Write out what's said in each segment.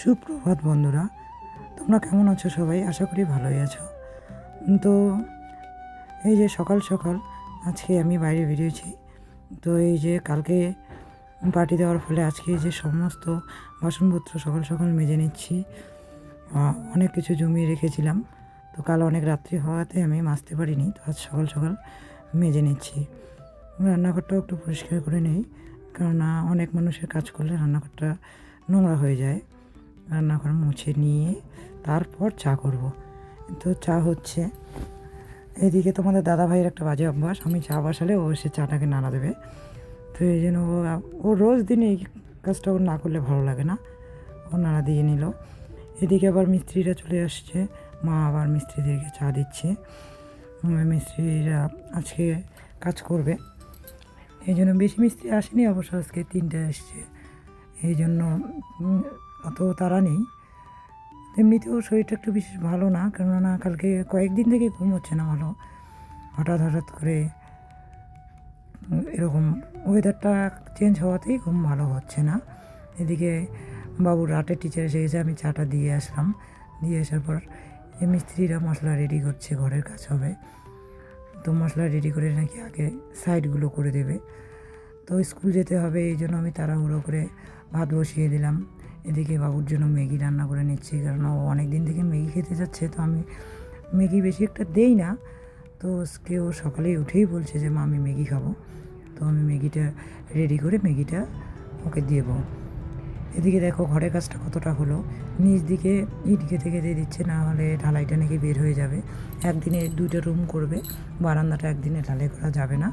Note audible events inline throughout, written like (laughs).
সুপ্রভাত বন্ধুরা, তোমরা কেমন আছো সবাই? আশা করি ভালোই আছো। তো এই যে সকাল সকাল, আজকে আমি বাইরে বেরিয়েছি। তো এই যে কালকে পার্টি দেওয়ার ফলে আজকে যে সমস্ত বাসনপত্র সকাল সকাল মেজে নিচ্ছি অনেক কিছু জমিয়ে রেখেছিলাম। তো কাল অনেক রাত্রি হওয়াতে আমি মাজতে পারিনি, তো আজ সকাল সকাল মেজে নিচ্ছি। রান্নাঘরটাও একটু পরিষ্কার করে নেই, কেননা অনেক মানুষের কাজ করলে রান্নাঘরটা নোংরা হয়ে যায়। রান্নাঘর মুছে নিয়ে তারপর চা করব। তো চা হচ্ছে। এদিকে তোমাদের দাদা ভাইয়ের একটা বাজে অভ্যাস। আমি চা বসালে ও সে চাটাকে নাড়া দেবে। তো এই জন্য ও ও রোজ দিন এই কাজটা ওর না করলে ভালো লাগে না। ও নাড়া দিয়ে নিল। এদিকে আবার মিস্ত্রিরা চলে আসছে। মা আবার মিস্ত্রিদেরকে চা দিচ্ছে। মিস্ত্রিরা আজকে কাজ করবে। এই জন্য বেশি মিস্ত্রি আসেনি, অবশ্য আজকে তিনটে এসছে এই জন্য অত তারা নেই। এমনিতেও শরীরটা একটু বিশেষ ভালো না, কেননা কালকে কয়েকদিন থেকে ঘুম হচ্ছে না ভালো। হঠাৎ হঠাৎ করে এরকম ওয়েদারটা চেঞ্জ হওয়াতেই ঘুম ভালো হচ্ছে না। এদিকে বাবুর আর্টের টিচার এসে গেছে, আমি চাটা দিয়ে আসলাম। দিয়ে আসার পর এই মিস্ত্রিরা মশলা রেডি করছে, ঘরের কাজ হবে। তো মশলা রেডি করে নাকি আগে সাইডগুলো করে দেবে। তো স্কুল যেতে হবে, এই জন্য আমি তাড়াহুড়ো করে ভাত বসিয়ে দিলাম। এদিকে বাবুর জন্য ম্যাগি রান্না করে নিচ্ছি, কারণ ও অনেক দিন থেকে ম্যাগি খেতে যাচ্ছে, তো আমি ম্যাগি বেশি একটা দেই না। তো আজকে ও সকালেই উঠেই বলছে যে, মা, আমি ম্যাগি খাব। তো আমি ম্যাগিটা রেডি করে ম্যাগিটা ওকে দেবো। এদিকে দেখো ঘরের কাজটা কতটা হলো। নিচ দিকে ইট গেঁথে গেঁথে দিচ্ছে, না হলে ঢালাইটা নাকি বের হয়ে যাবে। একদিনে দুইটা রুম করবে, বারান্দাটা একদিনে ঢালাই করা যাবে না।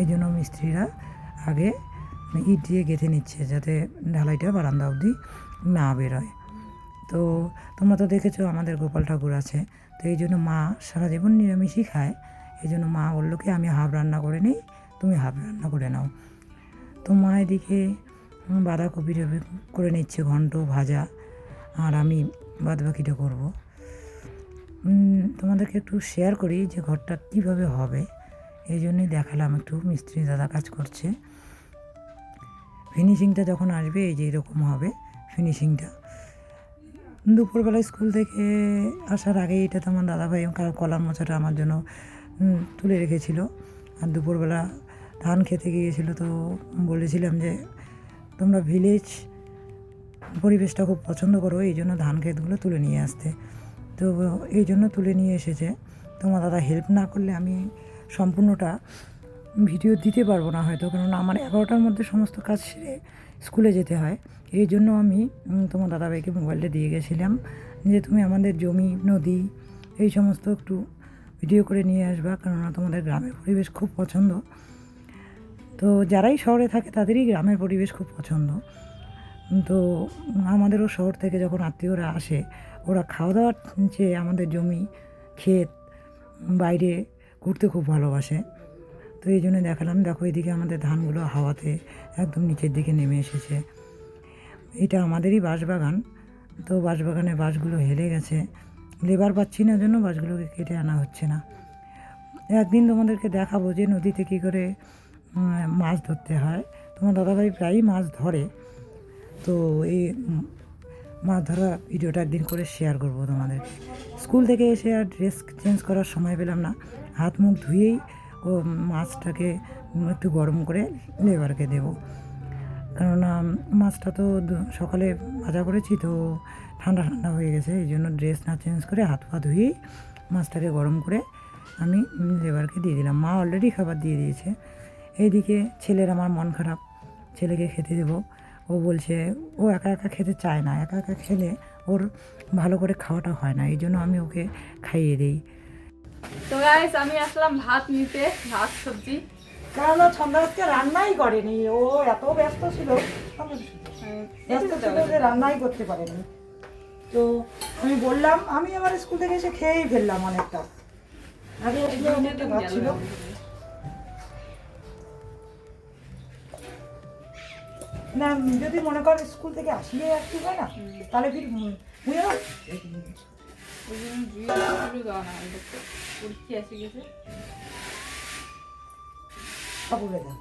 এই জন্য মিস্ত্রিরা আগে ইট দিয়ে গেঁথে নিচ্ছে যাতে ঢালাইটা বারান্দা অবধি না বেরোয়। তো তোমরা তো দেখেছ আমাদের গোপাল ঠাকুর আছে, তো এই জন্য মা সারা জীবন নিরামিষই খায়। এই জন্য মা বলল কি, আমি হাফ রান্না করে নিই, তুমি হাফ রান্না করে নাও। তো মা এদিকে বাঁধাকপি করে নিচ্ছে, ঘন্ট, ভাজা, আর আমি বাদ বাকিটা করব তোমাদেরকে একটু শেয়ার করি যে ঘরটা কীভাবে হবে। এই জন্যই দেখালাম, একটু মিস্ত্রি দাদা কাজ করছে। ফিনিশিংটা যখন আসবে, এই যে এরকম হবে ফিনিশিংটা দুপুরবেলা স্কুল থেকে আসার আগে এটা তো আমার দাদাভাই কলার মোচাটা আমার জন্য তুলে রেখেছিল। আর দুপুরবেলা ধান খেতে গিয়েছিল তো বলেছিলাম যে, তোমরা ভিলেজ পরিবেশটা খুব পছন্দ করো, এই জন্য ধান ক্ষেতগুলো তুলে নিয়ে আসতে। তো এই জন্য তুলে নিয়ে এসেছে। তোমার দাদা হেল্প না করলে আমি সম্পূর্ণটা ভিডিও দিতে পারব না হয়তো, কেননা আমার এগারোটার মধ্যে সমস্ত কাজ সেরে স্কুলে যেতে হয়। এই জন্য আমি তোমার দাদাভাইকে মোবাইলটা দিয়ে গেছিলাম যে তুমি আমাদের জমি, নদী, এই সমস্ত একটু ভিডিও করে নিয়ে আসবা, কেননা তোমাদের গ্রামের পরিবেশ খুব পছন্দ। তো যারাই শহরে থাকে তাদেরই গ্রামের পরিবেশ খুব পছন্দ। তো আমাদেরও শহর থেকে যখন আত্মীয়রা আসে, ওরা খাওয়া দাওয়ার চেয়ে আমাদের জমি, ক্ষেত বাইরে ঘুরতে খুব ভালোবাসে। তো এই জন্য দেখালাম। দেখো এদিকে আমাদের ধানগুলো হাওয়াতে একদম নিচের দিকে নেমে এসেছে। এটা আমাদেরই বাঁশবাগান। তো বাঁশবাগানে বাঁশগুলো হেলে গেছে। লেবার পাচ্ছি না জন্য বাঁশগুলোকে কেটে আনা হচ্ছে না। একদিন তোমাদেরকে দেখাবো যে নদীতে কী করে মাছ ধরতে হয়। তোমার দাদাভাই প্রায়ই মাছ ধরে। তো এই মাছ ধরা ভিডিওটা একদিন করে শেয়ার করব তোমাদেরকে। স্কুল থেকে এসে আর ড্রেস চেঞ্জ করার সময় পেলাম না। হাত মুখ ধুয়েই ও মাছটাকে একটু গরম করে লেবারকে দেবো। কেননা মাছটা তো সকালে ভাজা করেছি তো ঠান্ডা ঠান্ডা হয়ে গেছে, এই জন্য ড্রেস না চেঞ্জ করে হাত পা ধুয়েই মাছটাকে গরম করে আমি লেবারকে দিয়ে দিলাম। মা অলরেডি খাবার দিয়ে দিয়েছে। এইদিকে ছেলের আমার মন খারাপ, ছেলেকে খেতে দেবো। ও বলছে, ও একা একা খেতে চায় না, একা একা খেলে ওর ভালো করে খাওয়াটা হয় না, এই জন্য আমি ওকে খাইয়ে দিই। তো গাইস আমি আসলাম ভাত নিতে ভাত সবজি। কারণ ও সন্ধ্যা আজকে রান্নাই করেনি ও এত ব্যস্ত ছিল। ব্যস্ত ছিল যে রান্নাই করতে পারেনি। তো আমি বললাম আমি আবার স্কুল থেকে এসে খেয়েই ফেললাম অনেকটা। আগে অনেকটা ভাত ছিল। না যদি মনে কর স্কুল থেকে আসলে একটু হয় না তাহলে ফির মুই ওই জন্য জুইগুলো দেওয়া না পরীক্ষা এসে গেছে কাপড়ে দাও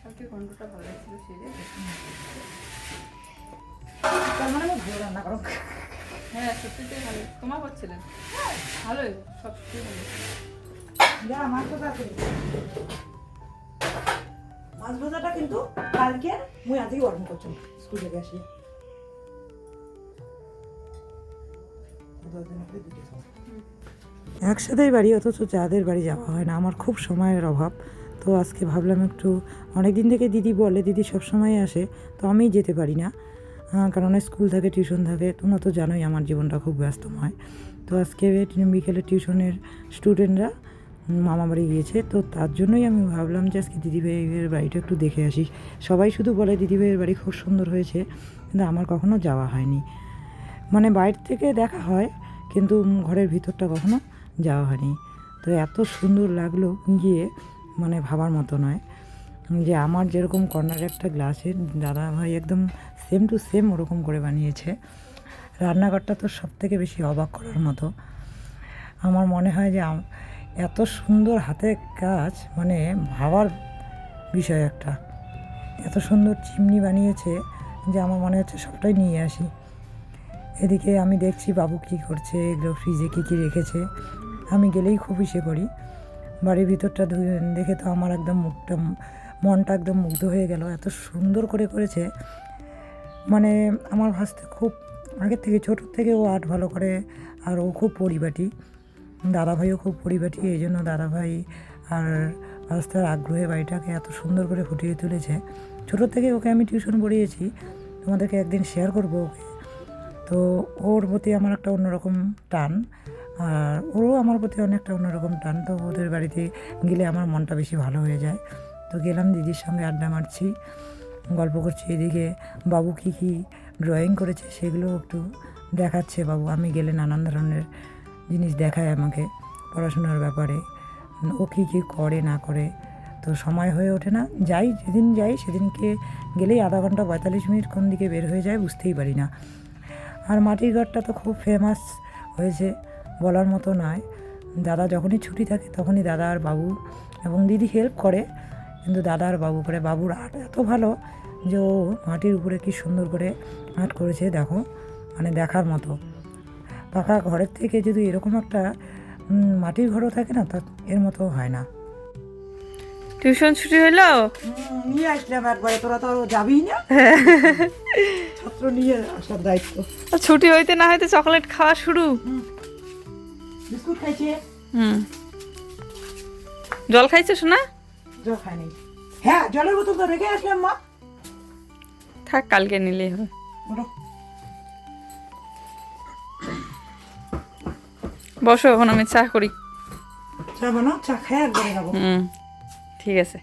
কালকে ঘন্টটা ভালো ছিল সেরে রান্না করো হ্যাঁ সত্যিটাই ভালো তোমার করছিলেন ভালোই সব কিছুই ভালো যা মাছ মাছ ভাজাটা কিন্তু কালকে মুই আজকে গরম করছ স্কুল থেকে একসাথেই বাড়ি, অথচ যাদের বাড়ি যাওয়া হয় না। আমার খুব সময়ের অভাব। তো আজকে ভাবলাম একটু অনেক দিন থেকে দিদি বলে, দিদি সব সময় আসে, তো আমি যেতে পারি না। কারণ স্কুল থাকে, টিউশন থাকে। তোমরা তো জানোই আমার জীবনটা খুব ব্যস্তময়। তো আজকে বিকেলে টিউশনের স্টুডেন্টরা মামা বাড়ি গিয়েছে। তো তার জন্যই আমি ভাবলাম যে আজকে দিদিভাইয়ের বাড়িটা একটু দেখে আসি। সবাই শুধু বলে দিদিভাইয়ের বাড়ি খুব সুন্দর হয়েছে, কিন্তু আমার কখনো যাওয়া হয়নি। মানে বাইরে থেকে দেখা হয়, কিন্তু ঘরের ভিতরটা কখনো যাওয়া হয়নি। তো এত সুন্দর লাগল গিয়ে মানে ভাবার মতো নয়। যে আমার যেরকম কর্নারে একটা গ্লাসের দাদা ভাই একদম সেম টু সেম ওরকম করে বানিয়েছে। রান্নাঘরটা তো সব থেকে বেশি অবাক করার মতো। আমার মনে হয় যে এত সুন্দর হাতের কাজ মানে ভাবার বিষয় একটা। এত সুন্দর চিমনি বানিয়েছে যে আমার মনে হচ্ছে সবটাই নিয়ে আসি। এদিকে আমি দেখছি বাবু কী করছে, এগুলো ফ্রিজে কী কী রেখেছে। আমি গেলেই খুব ইসে করি। বাড়ির ভিতরটা দেখে তো আমার একদম মুখটা, মনটা একদম মুগ্ধ হয়ে গেল। এত সুন্দর করে করেছে। মানে আমার ভাসতে খুব, আগের থেকে ছোটোর থেকে ও আর্ট ভালো করে, আর ও খুব পরিপাটি। দাদাভাইও খুব পরিপাটি, এই জন্য দাদাভাই আর ভাস্তার আগ্রহে বাড়িটাকে এত সুন্দর করে ফুটিয়ে তুলেছে। ছোটোর থেকে ওকে আমি টিউশন পড়িয়েছি। তোমাদেরকে একদিন শেয়ার করব ওকে। তো ওর প্রতি আমার একটা অন্যরকম টান, আর ওরও আমার প্রতি অনেকটা অন্যরকম টান। তো ওদের বাড়িতে গেলে আমার মনটা বেশি ভালো হয়ে যায়। তো গেলাম, দিদির সঙ্গে আড্ডা মারছি, গল্প করছি এদিকে, বাবু কী কী ড্রয়িং করেছে সেগুলো একটু দেখাচ্ছে বাবু। আমি গেলে নানান ধরনের জিনিস দেখায় আমাকে পড়াশোনার ব্যাপারে। ও কী কী করে, না করে, তো সময় হয়ে ওঠে না। যাই, যেদিন যাই সেদিনকে গেলেই আধা ঘণ্টা পঁয়তাল্লিশ মিনিট কোন দিকে বের হয়ে যায় বুঝতেই পারি না। আর মাটির ঘরটা তো খুব ফেমাস হয়েছে বলার মতো নয়। দাদা যখনই ছুটি থাকে তখনই দাদা আর বাবু এবং দিদি হেল্প করে। কিন্তু দাদা আর বাবু করে, বাবুর আর্ট এত ভালো যে ও মাটির উপরে কি সুন্দর করে আর্ট করেছে, দেখো মানে দেখার মতো। পাকা ঘরের থেকে যদি এরকম একটা মাটির ঘরও থাকে না, তা এর মতো হয় না। টিউশন ছুটি হলো? নিয়ে আসলাম একবারে তোরা তো যাবি না। (laughs) ছাত্র নিয়ে আসার দায়িত্ব। ছুটি হইতে না হইতে চকলেট খাওয়া শুরু? বিস্কুট খাইছে? হুম। জল খাইছো শোনা জল খায়নি হ্যাঁ জলের বোতল তো রেখে আসলাম মা। থাক কালকে নিলেই হবে। বসো এখন আমি চা করি। চা বানাও চা খাই যাব। হুম। ঠিক আছে।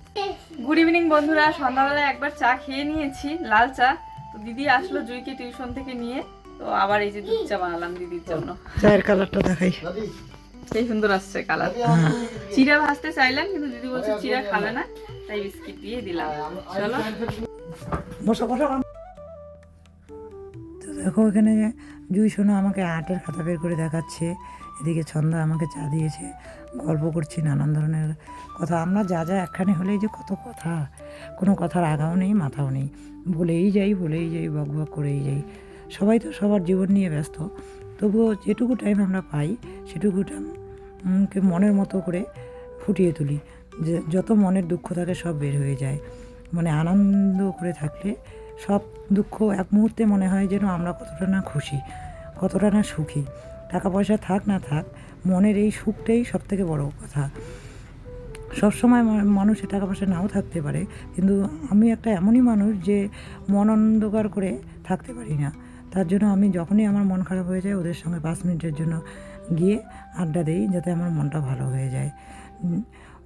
গুড ইভিনিং বন্ধুরা। সন্ধ্যাবেলায় একবার চা খেয়ে নিয়েছি লাল চা। তো দিদি আসলো জুইকে টিউশন থেকে নিয়ে। তো আবার এই যে দুধ চা বানালাম দিদির জন্য। চায়ের কালারটা দেখাই। সেই সুন্দর আসছে কালার। চিরা ভাজতে চাইলাম কিন্তু দিদি বলছে চিরা খাবে না তাই বিস্কিট দিয়ে দিলাম। চলো। বসো বসো। তো দেখো এখানে জুই সোনা আমাকে আর্টের খাতা বের করে দেখাচ্ছে। এদিকে ছন্দা আমাকে চা দিয়েছে। গল্প করছি, নানান ধরনের কথা। আমরা যা যা একখানে হলেই যে কত কথা। কোনো কথার আগাও নেই, মাথাও নেই। বলেই যাই বলেই যাই, বক বক করেই যাই। সবাই তো সবার জীবন নিয়ে ব্যস্ত। তবুও যেটুকু টাইম আমরা পাই, সেটুকু টাইমকে মনের মতো করে ফুটিয়ে তুলি। যে যত মনের দুঃখ থাকে সব বের হয়ে যায়। মানে আনন্দ করে থাকলে সব দুঃখ এক মুহূর্তে মনে হয় যেন আমরা কতটা না খুশি, কতটা না সুখী। টাকা পয়সা থাক না থাক, মনের এই সুখটাই সব থেকে বড় কথা। সবসময় মানুষের টাকা পয়সা নাও থাকতে পারে, কিন্তু আমি একটা এমনই মানুষ যে মন অন্ধকার করে থাকতে পারি না। তার জন্য আমি যখনই আমার মন খারাপ হয়ে যায়, ওদের সঙ্গে পাঁচ মিনিটের জন্য গিয়ে আড্ডা দিই, যাতে আমার মনটা ভালো হয়ে যায়।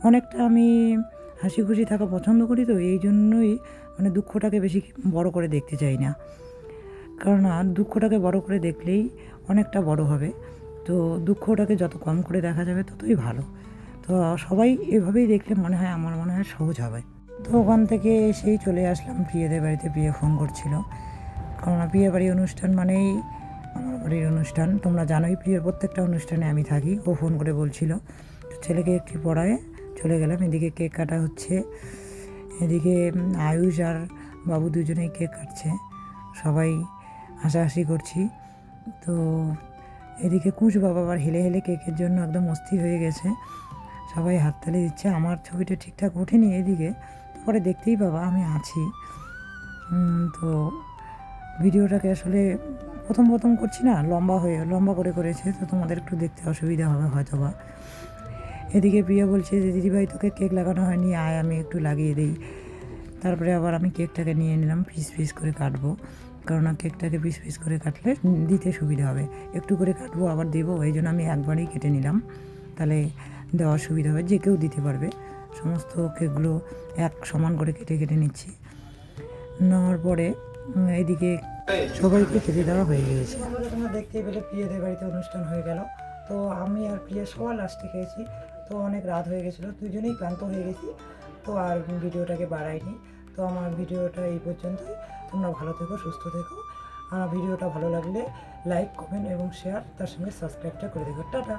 অনেকটা আমি হাসি খুশি থাকা পছন্দ করি তো, এই জন্যই মানে দুঃখটাকে বেশি বড় করে দেখতে চাই না। কারণ দুঃখটাকে বড় করে দেখলেই অনেকটা বড় হবে। তো দুঃখটাকে যত কম করে দেখা যাবে ততই ভালো। তো সবাই এভাবেই দেখলে মনে হয় আমার মনে হয় সহজ হবে। তো ওখান থেকে এসেই চলে আসলাম, প্রিয়দের বাড়িতে প্রিয় ফোন করছিল। কারণ বিয়ে বাড়ি অনুষ্ঠান মানেই আমার বাড়ির অনুষ্ঠান। তোমরা জানোই প্রিয়র প্রত্যেকটা অনুষ্ঠানে আমি থাকি। ও ফোন করে বলছিল, ছেলেকে একটু পড়ায় চলে গেলাম। এদিকে কেক কাটা হচ্ছে। এদিকে আয়ুষ আর বাবু দুজনেই কেক কাটছে। সবাই হাসাহাসি করছি। তো এদিকে কুচ বাবা আবার হেলে হেলে কেকের জন্য একদম অস্থির হয়ে গেছে। সবাই হাততালি দিচ্ছে। আমার ছবিটা ঠিকঠাক ওঠেনি এদিকে। পরে দেখতেই পাবা, আমি আছি। তো ভিডিওটাকে আসলে প্রথম প্রথম করছি না, লম্বা হয়ে, লম্বা করে করেছে। তো তোমাদের একটু দেখতে অসুবিধা হবে হয়তো বা এদিকে প্রিয়া বলছে যে, দিদিভাই, তোকে কেক লাগানো হয়নি, আয়, আমি একটু লাগিয়ে দিই। তারপরে আবার আমি কেকটাকে নিয়ে নিলাম, পিস পিস করে কাটবো। কারণ কেকটাকে পিস পিস করে কাটলে দিতে সুবিধা হবে। একটু করে কাটবো, আবার দেবো, এই জন্য আমি একবারেই কেটে নিলাম। তাহলে দেওয়ার সুবিধা হবে, যে কেউ দিতে পারবে। সমস্ত কেকগুলো এক সমান করে কেটে কেটে নিচ্ছি। নেওয়ার পরে এদিকে সবাইকে খেতে দেওয়া হয়ে গিয়েছে। তোমরা দেখতেই পেলে প্রিয়াদের বাড়িতে অনুষ্ঠান হয়ে গেল। তো আমি আর প্রিয়া সবার লাস্টে খেয়েছি। তো অনেক রাত হয়ে গেছিল, দুজনেই ক্লান্ত হয়ে গেছি। তো আর ভিডিওটাকে বাড়াইনি। তো আমার ভিডিওটা এই পর্যন্তই। তোমরা ভালো থেকো, সুস্থ থেকো। আর ভিডিওটা ভালো লাগলে লাইক কমেন্ট এবং শেয়ার তার সঙ্গে সাবস্ক্রাইবটা করে দেখো টাটা!